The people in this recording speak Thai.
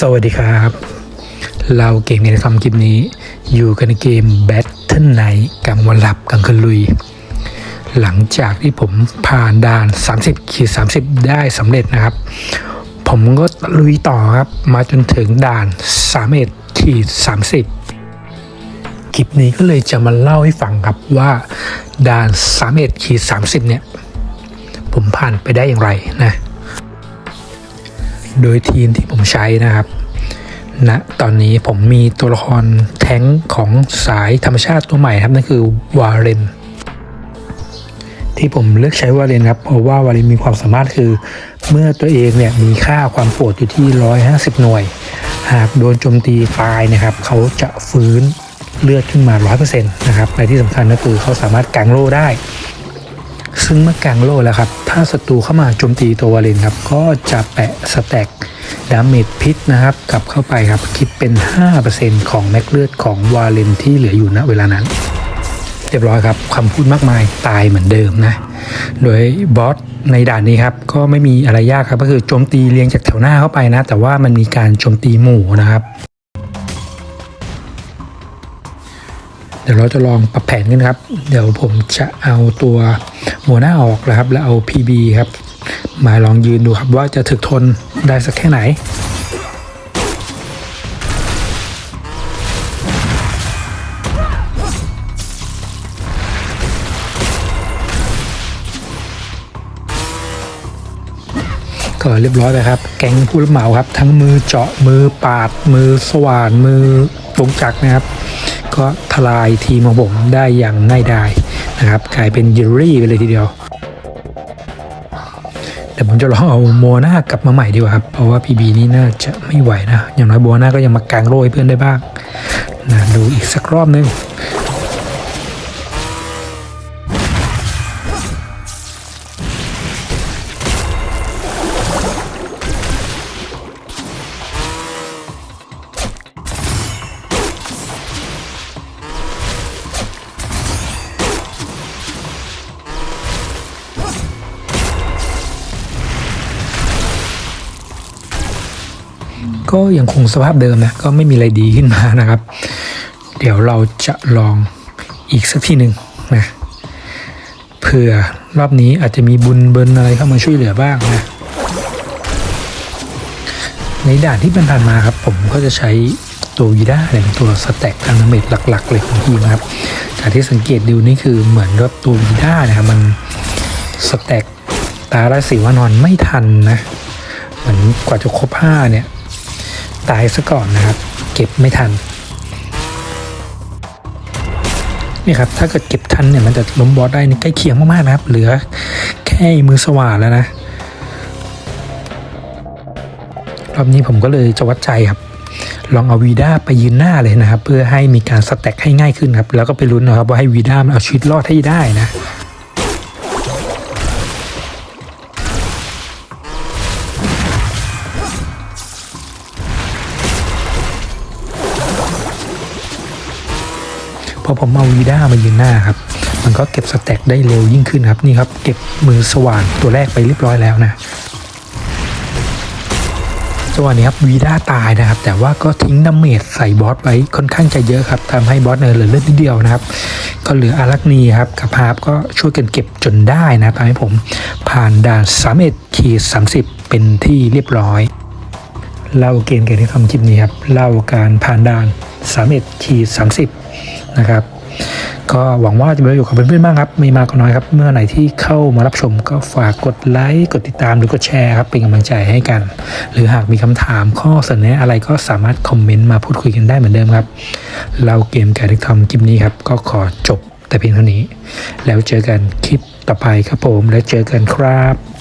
สวัสดีครับ เราเก่งในคำคลิปนี้ อยู่กันในเกม Battle Night กลางวันหลับกลางคืนลุย หลังจากที่ผมผ่านด่าน 30ขีด30 ได้สำเร็จนะครับ ผมก็ลุยต่อครับ มาจนถึงด่าน31ขีด30 คลิปนี้ก็เลยจะมาเล่าให้ฟังครับว่าด่าน31ขีด30 เนี่ย ผมผ่านไปได้อย่างไรนะ โดยทีมที่ผมใช้นะครับณนะตอนนี้ผมมีตัวละครแท้งของสายธรรมชาติตัวใหม่ครับนั่นคือวาเรนที่ผมเลือกใช้วาเรนครับ เพราะว่าวาเรนมีความสามารถคือ เมื่อตัวเองเนี่ยมีค่าความโปรดอยู่ที่ 150 หน่วย หากโดนโจมตีตายนะครับ เขาจะฟื้นเลือดขึ้นมา 100%นะครับและที่สำคัญก็คือเขาสามารถกางโล่ได้ ซึ่งเมื่อกลางโล่แล้วครับ ถ้าศัตรูเข้ามาโจมตีตัววาเลนครับ ก็จะแปะสแต็กดาเมจพิษนะครับกลับเข้าไปครับ คิดเป็น 5%ของแม็กเลือดของวาเลนที่เหลืออยู่ณเวลานั้น เรียบร้อยครับคำพูดมากมายตายเหมือนเดิมนะ โดยบอสในด่านนี้ครับ ก็ไม่มีอะไรยากครับ ก็คือโจมตีเรียงจากแถวหน้าเข้าไปนะ แต่ว่ามันมีการโจมตีหมู่นะครับเดี๋ยวเราจะลองปรับแผนกันครับ เดี๋ยวผมจะเอาตัว โมหน้าออกนะครับ แล้วเอา PB ครับ มาลองยืนดูครับว่าจะถึกทนได้สักแค่ไหนก็เรียบร้อยไปครับ แก๊งผู้รับเหมาครับ ทั้งมือเจาะมือปาด มือสว่านมือตรงจักรนะครับ ก็ทลายทีมของผมได้อย่างง่ายดาย นะครับกลายเป็นยูรี่ไปเลยทีเดียวแต่ผมจะลองเอาโมนากลับมาใหม่ดีกว่าครับเพราะว่าพีบีนี่น่าจะไม่ไหวนะ อย่างน้อยโมนาก็ยังมากางโรยเพื่อนได้บ้างนะดูอีกสักรอบนึง ก็ยังคงสภาพเดิมนะก็ไม่มีอะไรดีขึ้นมานะครับ เดี๋ยวเราจะลองอีกสักทีหนึ่งนะเผื่อรอบนี้อาจจะมีบุญเบินอะไรเข้ามาช่วยเหลือบ้างนะในด่านที่เป็นผ่านมาครับ ผมก็จะใช้ตัววีด้าเป็นตัวสแต็กอันเมตหลัก ๆ เลยของทีมนะครับจากที่สังเกตดูนี่คือเหมือนกับตัววีด้านะครับมันสแต็กตาละสีวานอนไม่ทันนะเหมือนกว่าจะครบห้าเนี่ย ตายซะก่อนนะครับ เก็บไม่ทันนี่ครับถ้าเกิดเก็บทันเนี่ยมันจะล้มบอสได้นี่ใกล้เคียงมากๆนะครับ เหลือแค่มือสว่านแล้วนะรอบนี้ผมก็เลยจะวัดใจครับ ลองเอาวีด้าไปยืนหน้าเลยนะครับ เพื่อให้มีการสแต็กให้ง่ายขึ้นครับ แล้วก็ไปลุ้นนะครับว่าให้วีด้ามันเอาชีวิตรอดให้ได้นะ พอผมเอาวีด้ามายืนหน้าครับ มันก็เก็บสแต็กได้เร็วยิ่งขึ้นครับนี่ครับ เก็บมือสว่านตัวแรกไปเรียบร้อยแล้วนะจังหวะนี้ครับวีด้าตายนะครับ แต่ว่าก็ทิ้งดาเมจใส่บอสไว้ค่อนข้างจะเยอะครับทำให้บอสเนี่ยเหลือเลือดนิดเดียวนะครับ ก็เหลืออารักนีครับกับฮาร์ปก็ช่วยกันเก็บจนได้นะทำให้ผมผ่านด่าน31ขีด30เป็นที่เรียบร้อยเล่าเกณฑ์กันที่ทำคลิปนี้ครับเล่าการผ่านด่าน 31ขีด30 นะครับ ก็หวังว่าจะมีประโยชน์กับเพื่อนๆบ้างครับม่มากก็น้อยครับ เมื่อไหนที่เข้ามารับชมก็ฝากกดไลค์ กดติดตามหรือกดแชร์ครับ เป็นกำลังใจให้กัน หรือหากมีคำถามข้อเสนออะไรก็สามารถคอมเมนต์มาพูดคุยกันได้เหมือนเดิมครับ เราเกมการที่ทำคลิปนี้ครับ ก็ขอจบแต่เพียงเท่านี้ แล้วเจอกันคลิปต่อไปครับผม แล้วเจอกันครับ